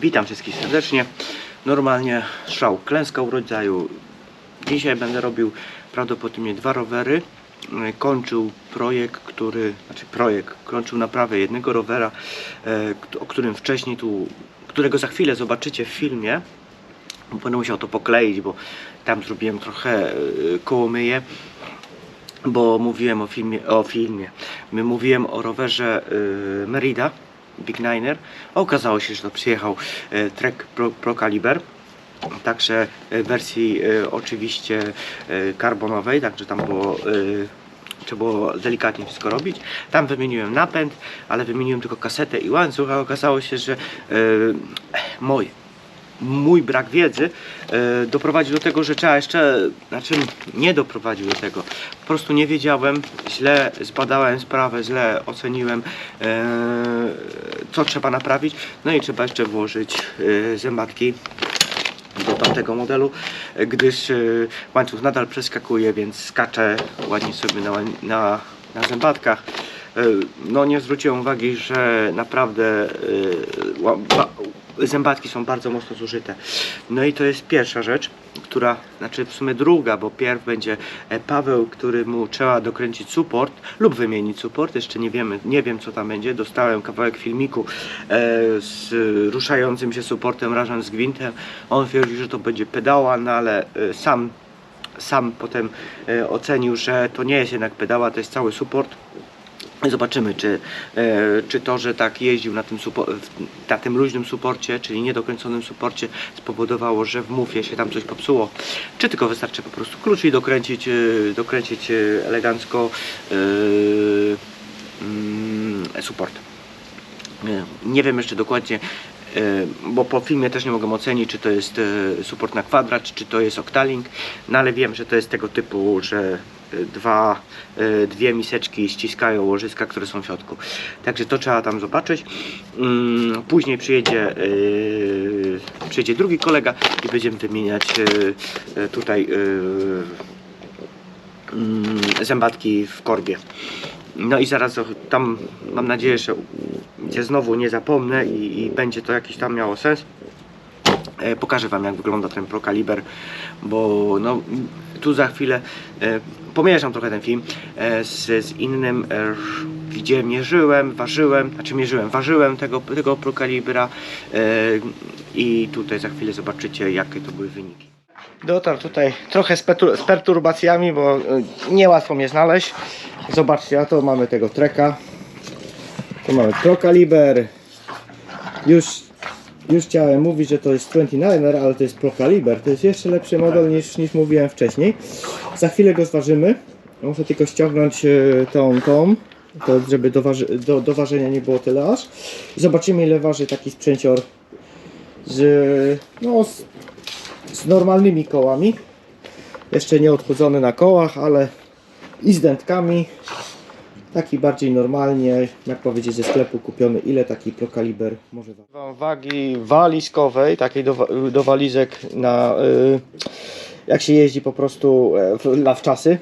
Witam wszystkich serdecznie. Normalnie szał klęska u rodzaju. Dzisiaj będę robił prawdopodobnie dwa rowery. E, Kończył projekt, który, znaczy projekt, kończył naprawę jednego rowera, e, o którym wcześniej tu, którego za chwilę zobaczycie w filmie. Będę musiał to pokleić, bo tam zrobiłem trochę e, kołomyję bo mówiłem o filmie, o filmie. My mówiłem o rowerze y, Merida Big Niner. Okazało się, że to przyjechał y, Trek Pro, Pro Caliber. Także y, wersji y, oczywiście karbonowej, także tam było trzeba było delikatnie wszystko robić. Tam wymieniłem napęd, ale wymieniłem tylko kasetę i łańcuch, a okazało się, że mój mój brak wiedzy e, doprowadził do tego, że trzeba jeszcze, znaczy nie doprowadził do tego, po prostu nie wiedziałem, źle zbadałem sprawę, źle oceniłem, e, co trzeba naprawić, no i trzeba jeszcze włożyć e, zębatki do tamtego modelu, gdyż łańcuch nadal przeskakuje, więc skacze ładnie sobie na, na, na zębatkach. No nie zwróciłem uwagi, że naprawdę zębatki są bardzo mocno zużyte. No i to jest pierwsza rzecz, która, znaczy w sumie druga, bo pierw będzie e, Paweł, który mu trzeba dokręcić support lub wymienić support, jeszcze nie wiemy, nie wiem co tam będzie. Dostałem kawałek filmiku e, z ruszającym się supportem razem z gwintem. On twierdzi, że to będzie pedała, no ale e, sam sam potem ocenił, że to nie jest jednak pedała, to jest cały support. Zobaczymy, czy, e, czy to, że tak jeździł na tym, na tym luźnym suporcie, czyli niedokręconym suporcie, spowodowało, że w mufie się tam coś popsuło, czy tylko wystarczy po prostu klucz i dokręcić, e, dokręcić e, elegancko support. E, Nie wiem jeszcze dokładnie, bo po filmie też nie mogę ocenić, czy to jest support na kwadrat, czy to jest Octalink, no ale wiem, że to jest tego typu, że dwa, e, dwie miseczki ściskają łożyska, które są w środku. Także to trzeba tam zobaczyć. Mm, Później przyjedzie, e, przyjedzie drugi kolega i będziemy wymieniać e, tutaj mm, zębatki w korbie. No i zaraz tam mam nadzieję, że znowu nie zapomnę i, i będzie to jakiś tam miało sens. E, pokażę Wam jak wygląda ten Pro Caliber, bo no, tu za chwilę e, pomierzam trochę ten film e, z, z innym, e, gdzie mierzyłem, ważyłem, znaczy mierzyłem, ważyłem tego, tego Pro Calibra e, i tutaj za chwilę zobaczycie jakie to były wyniki. Dotarł tutaj trochę z, z perturbacjami, bo e, niełatwo mnie znaleźć. Zobaczcie, a to mamy tego treka. Tu mamy Pro Caliber. Już, już chciałem mówić, że to jest 29er, ale to jest Pro Caliber. To jest jeszcze lepszy model niż, niż mówiłem wcześniej. Za chwilę go zważymy. Muszę tylko ściągnąć e, tą, tą to żeby do, waży, do, do ważenia nie było tyle aż. Zobaczymy ile waży taki sprzęcior z, no, z, z normalnymi kołami. Jeszcze nie odchudzony na kołach, ale i z dętkami. Taki bardziej normalnie, jak powiedzieć, ze sklepu kupiony. Ile taki prokaliber może ważyć? Wagi walizkowej, takiej do, do walizek na y, jak się jeździ po prostu e, na wczasy.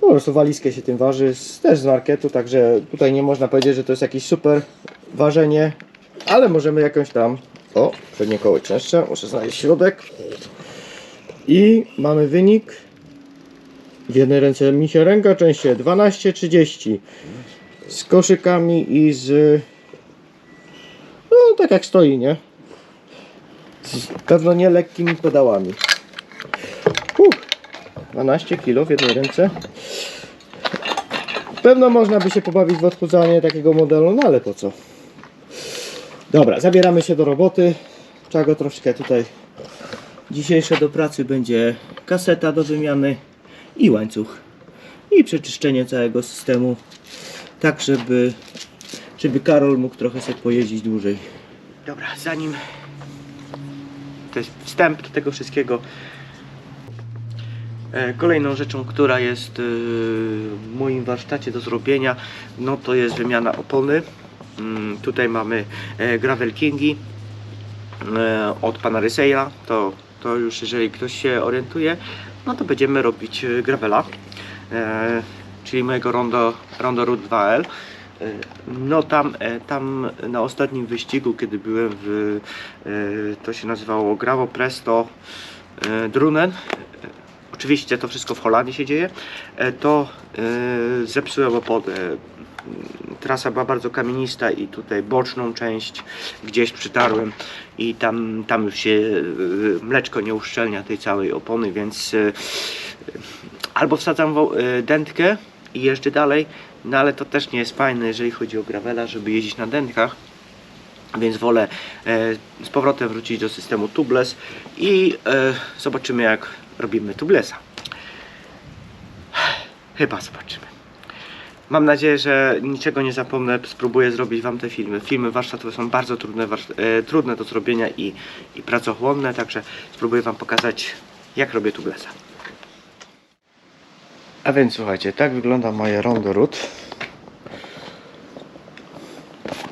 Po prostu walizkę się tym waży, też z marketu, także tutaj nie można powiedzieć, że to jest jakieś super ważenie, ale możemy jakąś tam, o, przednie koło częstsze, muszę znaleźć środek i mamy wynik w jednej ręce mi się ręka częściej 12.30 z koszykami i z no tak jak stoi, nie? Z pewno nie lekkimi pedałami. Uff, 12 kg w jednej ręce. Pewno można by się pobawić w odchudzanie takiego modelu, no ale po co? Dobra, zabieramy się do roboty. Trzeba go troszkę tutaj. Dzisiejsze do pracy będzie kaseta do wymiany i łańcuch. I przeczyszczenie całego systemu. Tak, żeby, żeby Karol mógł trochę sobie pojeździć dłużej. Dobra, zanim to jest wstęp do tego wszystkiego. E, Kolejną rzeczą, która jest e, w moim warsztacie do zrobienia, no to jest wymiana opony. Mm, Tutaj mamy e, Gravel Kingi od pana Ryseja. To, to już jeżeli ktoś się orientuje, no to będziemy robić e, gravela, e, czyli mojego Rondo, Rondo Root 2L. E, No tam, tam na ostatnim wyścigu, kiedy byłem w, to się nazywało Gravo Presto Drunen, oczywiście to wszystko w Holandii się dzieje, e, to e, zepsułem opony. Trasa była bardzo kamienista i tutaj boczną część gdzieś przytarłem i tam, tam już się e, mleczko nie uszczelnia tej całej opony, więc e, albo wsadzam e, dętkę i jeżdżę dalej, no ale to też nie jest fajne, jeżeli chodzi o gravela, żeby jeździć na dętkach. Więc wolę e, z powrotem wrócić do systemu tubeless i e, zobaczymy jak robimy tubelessa. Chyba zobaczymy. Mam nadzieję, że niczego nie zapomnę. Spróbuję zrobić Wam te filmy. Filmy warsztatowe są bardzo trudne, e, trudne do zrobienia i, i pracochłonne, także spróbuję Wam pokazać jak robię tubelessa. A więc słuchajcie, tak wygląda moje rondo root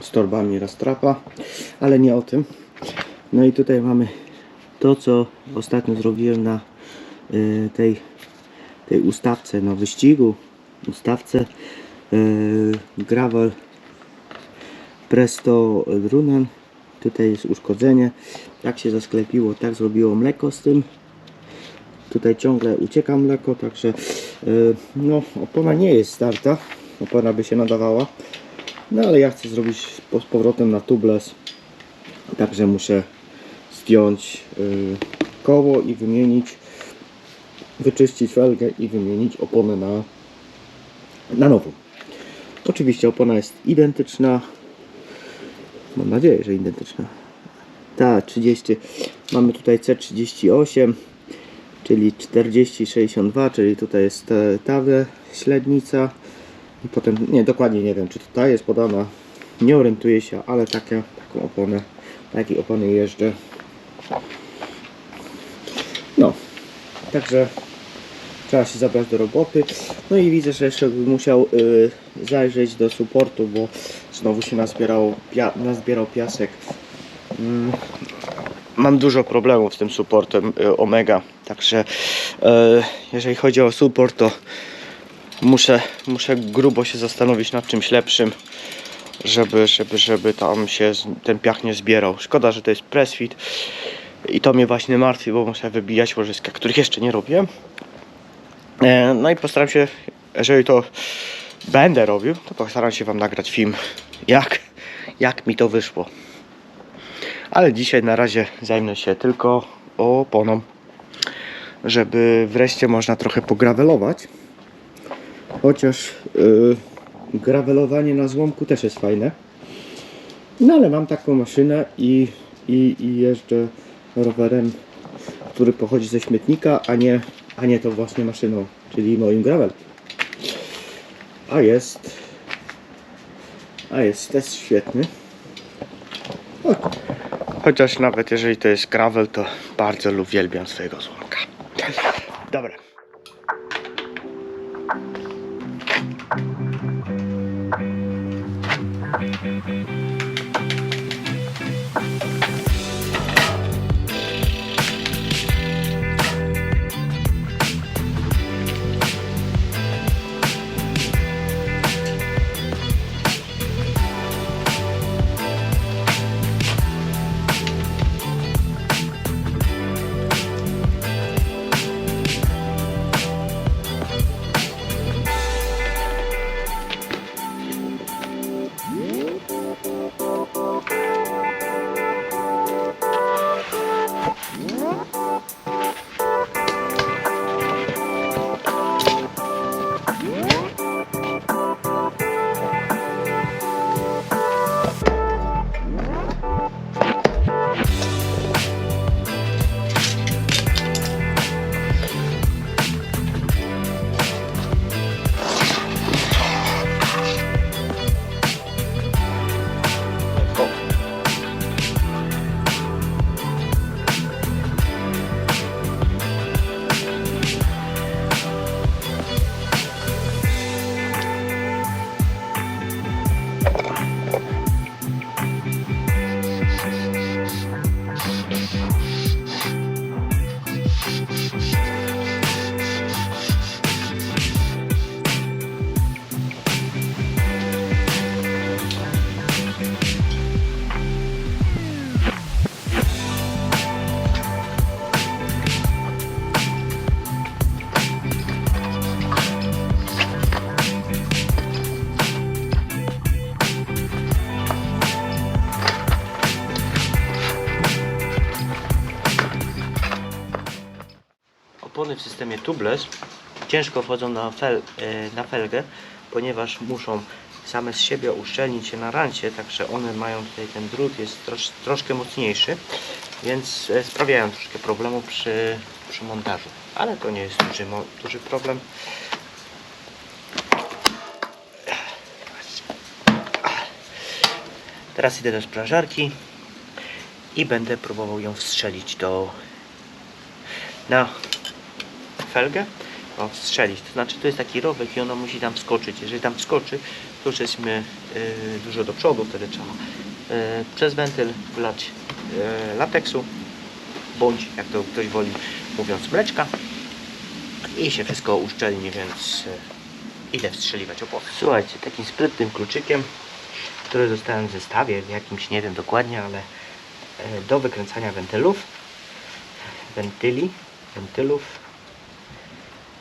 z torbami Rastrapa, ale nie o tym. No i tutaj mamy to, co ostatnio zrobiłem na tej, tej ustawce, na wyścigu, ustawce y, Gravel Presto Drunen. Tutaj jest uszkodzenie. Jak się zasklepiło, tak zrobiło mleko z tym. Tutaj ciągle ucieka mleko, także y, no, opona nie jest starta. Opona by się nadawała. No ale ja chcę zrobić z powrotem na tubeless. Także muszę zdjąć y, koło i wymienić, wyczyścić felgę i wymienić oponę na, na nową. Oczywiście opona jest identyczna. Mam nadzieję, że identyczna. Ta 30. Mamy tutaj C38, czyli 4062, czyli tutaj jest ta ślednica. I potem, nie, dokładnie nie wiem, czy to ta jest podana. Nie orientuję się, ale takie, taką oponę, takiej opony jeżdżę. Także trzeba się zabrać do roboty. No i widzę, że jeszcze bym musiał y, zajrzeć do supportu, bo znowu się nazbierał, pia nazbierał piasek. Mm, mam dużo problemów z tym supportem y, Omega, także y, jeżeli chodzi o support, to muszę, muszę grubo się zastanowić nad czymś lepszym, żeby, żeby, żeby tam się ten piach nie zbierał. Szkoda, że to jest pressfit i to mnie właśnie martwi, bo muszę wybijać łożyska, których jeszcze nie robię. E, No i postaram się, jeżeli to będę robił, to postaram się Wam nagrać film, jak, jak mi to wyszło. Ale dzisiaj na razie zajmę się tylko oponą, żeby wreszcie można trochę pogravelować. Chociaż yy, gravelowanie na złomku też jest fajne. No ale mam taką maszynę i, i, i jeżdżę rowerem, który pochodzi ze śmietnika, a nie, a nie tą właśnie maszyną, czyli moim gravel. A jest. A jest też świetny. Cho- Chociaż nawet jeżeli to jest gravel, to bardzo uwielbiam swojego złomka. Dobra. Opony w systemie tubeless ciężko wchodzą na, fel, e, na felgę, ponieważ muszą same z siebie uszczelnić się na rancie, także one mają tutaj ten drut jest trosz, troszkę mocniejszy, więc e, sprawiają troszkę problemu przy, przy montażu, ale to nie jest duży, duży problem. Teraz idę do sprężarki i będę próbował ją wstrzelić do na felgę o, strzelić. To znaczy to jest taki rowek i ona musi tam wskoczyć. Jeżeli tam wskoczy, to już jesteśmy y, dużo do przodu, wtedy trzeba y, przez wentyl wlać y, lateksu bądź jak to ktoś woli mówiąc mleczka i się wszystko uszczelni, więc idę wstrzeliwać opony. Słuchajcie, takim sprytnym kluczykiem, który dostałem w zestawie, w jakimś nie wiem dokładnie, ale do wykręcania wentylów wentyli, wentylów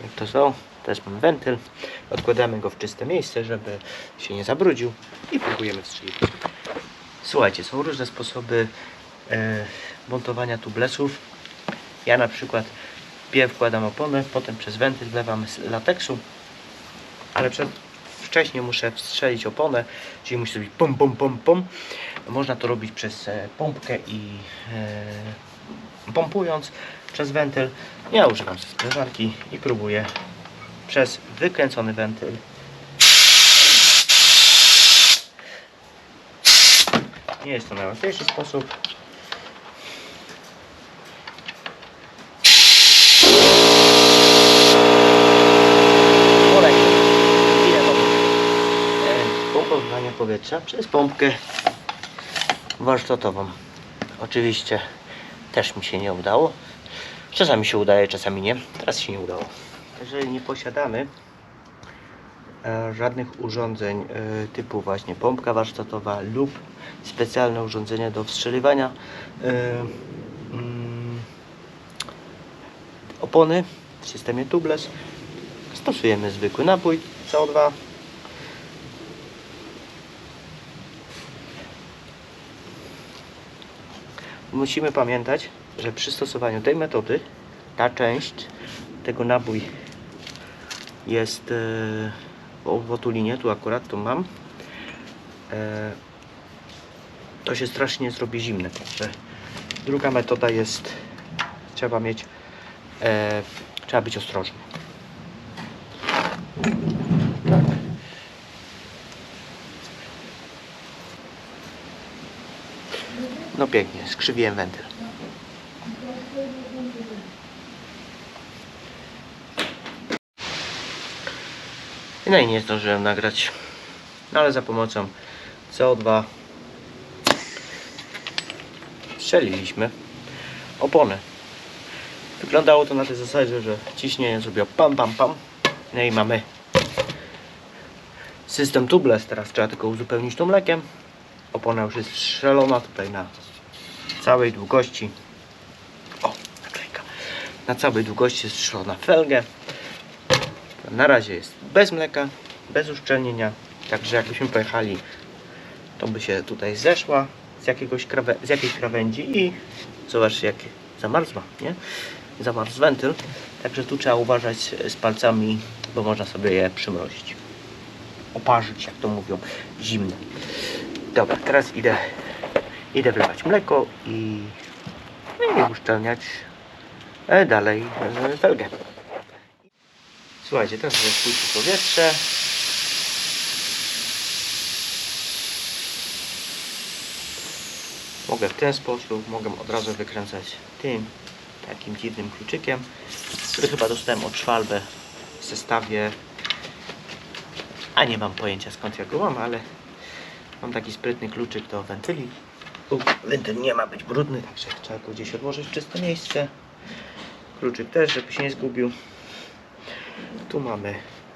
jak to są, też mam wentyl. Odkładamy go w czyste miejsce, żeby się nie zabrudził i próbujemy strzelić. Słuchajcie, są różne sposoby e, montowania tublesów. Ja na przykład pierw wkładam oponę, potem przez wentyl wlewam lateksu ale przed, wcześniej muszę wstrzelić oponę czyli musi zrobić pom pom pom pom można to robić przez e, pompkę i e, pompując przez wentyl. Ja używam sprężarki i próbuję przez wykręcony wentyl. Nie jest to najłatwiejszy sposób. Wody? E, Pompowania powietrza przez pompkę warsztatową. Oczywiście też mi się nie udało. Czasami się udaje, czasami nie. Teraz się nie udało. Jeżeli nie posiadamy e, żadnych urządzeń e, typu właśnie pompka warsztatowa lub specjalne urządzenia do wstrzeliwania e, mm, opony w systemie tubeless, stosujemy zwykły napój CO2 musimy pamiętać, że przy stosowaniu tej metody ta część tego nabój jest e, w otulinie, tu akurat tu mam e, to się strasznie zrobi zimne także druga metoda jest trzeba mieć e, trzeba być ostrożny. No pięknie, skrzywiłem wentyl No i nie zdążyłem nagrać. No ale za pomocą CO2 strzeliliśmy oponę. Wyglądało to na tej zasadzie, że ciśnienie zrobiło pam pam pam. No i mamy system tubeless. Teraz trzeba tylko uzupełnić tą mlekiem. Opona już jest strzelona tutaj na całej długości. O, naklejka. Na całej długości jest strzelona felgę. Na razie jest bez mleka, bez uszczelnienia. Także jakbyśmy pojechali, to by się tutaj zeszła z, jakiegoś z jakiejś krawędzi i zobaczcie jak zamarzła, nie? Zamarzł wentyl. Także tu trzeba uważać z palcami, bo można sobie je przymrozić. Oparzyć, jak to mówią, zimne. Dobra, teraz idę, idę wlewać mleko i, no i uszczelniać e, dalej e, felgę. Słuchajcie, teraz sobie spuścić powietrze. Mogę w ten sposób, mogę od razu wykręcać tym takim dziwnym kluczykiem, który chyba dostałem od Schwalbe w zestawie. A nie mam pojęcia skąd ja go mam, ale mam taki sprytny kluczyk do wentyli. Wentyl nie ma być brudny, także trzeba go gdzieś odłożyć w czyste miejsce. Kluczyk też, żeby się nie zgubił. Tu mamy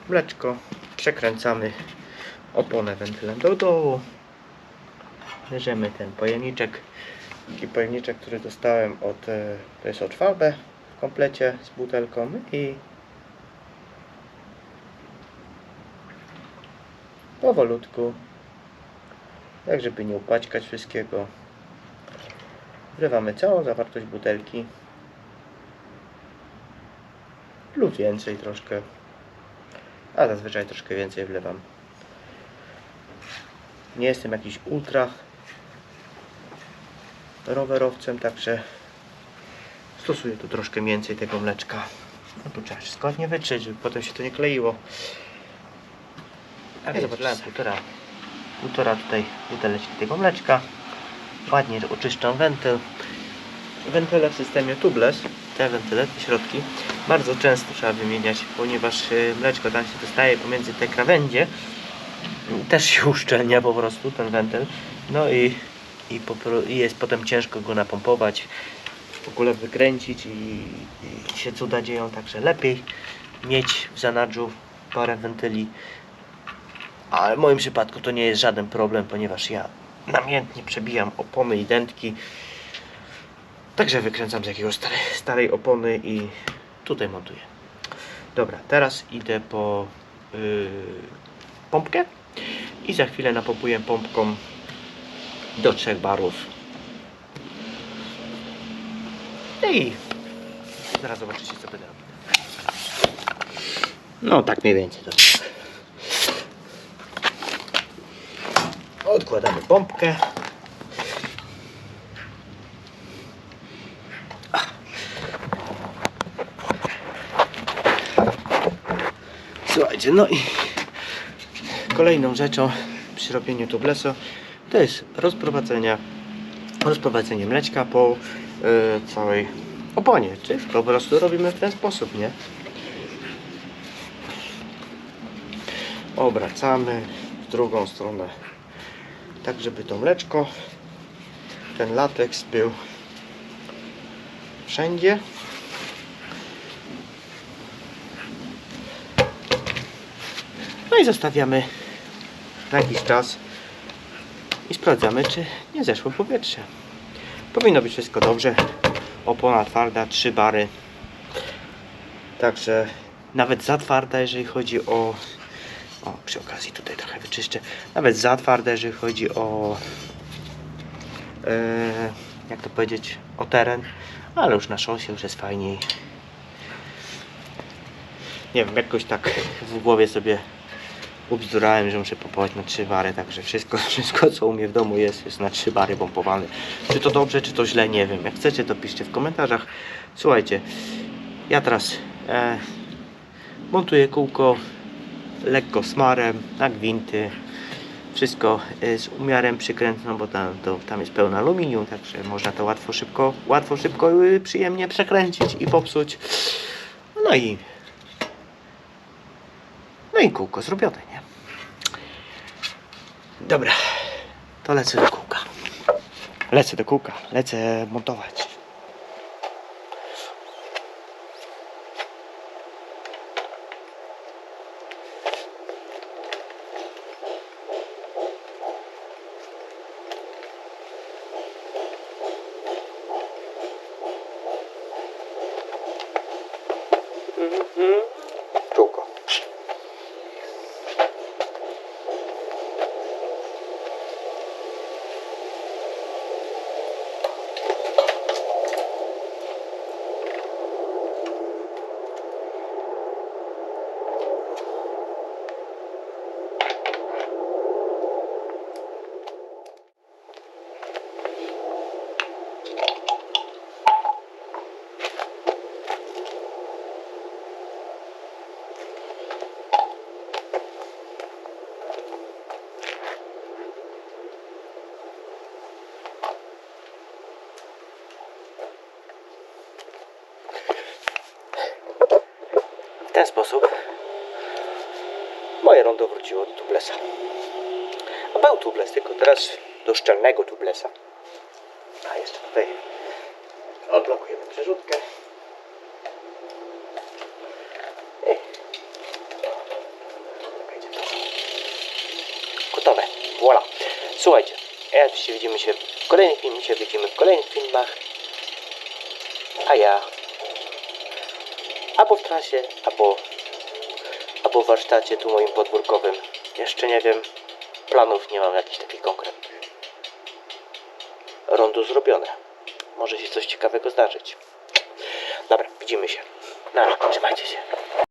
mleczko, przekręcamy oponę wentylem do dołu. Bierzemy ten pojemniczek, taki pojemniczek, który dostałem od, e, to jest od Falbe w komplecie z butelką i powolutku, tak żeby nie upaćkać wszystkiego, wlewamy całą zawartość butelki lub więcej troszkę. A zazwyczaj troszkę więcej wlewam. Nie jestem jakiś ultra rowerowcem, także stosuję tu troszkę więcej tego mleczka. No tu trzeba wszystko ładnie wytrzeć, żeby potem się to nie kleiło. Ale zobaczyłem półtora, półtora tutaj buteleczki tego mleczka. Ładnie oczyszczam wentyl. Wentyle w systemie tubeless, te wentyle, te środki, bardzo często trzeba wymieniać, ponieważ y, mleczko tam się dostaje pomiędzy te krawędzie. Też się uszczelnia po prostu ten wentyl. No i, i, popro- i jest potem ciężko go napompować, w ogóle wykręcić i, i się cuda dzieją, także lepiej mieć w zanadrzu parę wentyli. Ale w moim przypadku to nie jest żaden problem, ponieważ ja namiętnie przebijam opony i dętki. Także wykręcam z jakiegoś starej opony i tutaj montuję. Dobra, teraz idę po yy, pompkę i za chwilę napompuję pompką do trzech barów. No i zaraz zobaczycie co będę robił. No tak mniej więcej to. Odkładamy pompkę. Słuchajcie, no i kolejną rzeczą przy robieniu tubleso to jest rozprowadzenie, rozprowadzenie mleczka po y, całej oponie. Czyli po prostu robimy w ten sposób, nie? Obracamy w drugą stronę, tak żeby to mleczko, ten lateks był wszędzie. No i zostawiamy na jakiś czas i sprawdzamy, czy nie zeszło powietrze. Powinno być wszystko dobrze. Opona twarda, 3 bary. Także nawet za twarda, jeżeli chodzi o. O, przy okazji tutaj trochę wyczyszczę. Nawet za twarda, jeżeli chodzi o. E, jak to powiedzieć? O teren. Ale już na szosie już jest fajniej. Nie wiem, jakoś tak w głowie sobie ubzdurałem, że muszę pompować na 3 bary, także wszystko, wszystko co u mnie w domu jest, jest na 3 bary pompowane. Czy to dobrze, czy to źle, nie wiem. Jak chcecie, to piszcie w komentarzach. Słuchajcie, ja teraz e, montuję kółko lekko smarem, na gwinty. Wszystko e, z umiarem przykrętną, bo tam, to, tam jest pełno aluminium, także można to łatwo, szybko, łatwo, szybko i przyjemnie przekręcić i popsuć. No i no i kółko zrobione, nie? Dobra, to lecę do kółka. Lecę do kółka, lecę montować. Kółko. W ten sposób moje rondo wróciło do tublesa. A był tubles, tylko teraz do szczelnego tublesa. A jeszcze tutaj odblokujemy przerzutkę. I. Gotowe. Voila. Słuchajcie, ja oczywiście widzimy się w kolejnym filmie, się widzimy w kolejnych filmach. A ja albo w trasie, albo, albo w warsztacie tu moim podwórkowym. Jeszcze nie wiem, planów nie mam jakichś takich konkretnych. Rondo zrobione. Może się coś ciekawego zdarzyć. Dobra, widzimy się. Dobra, trzymajcie się.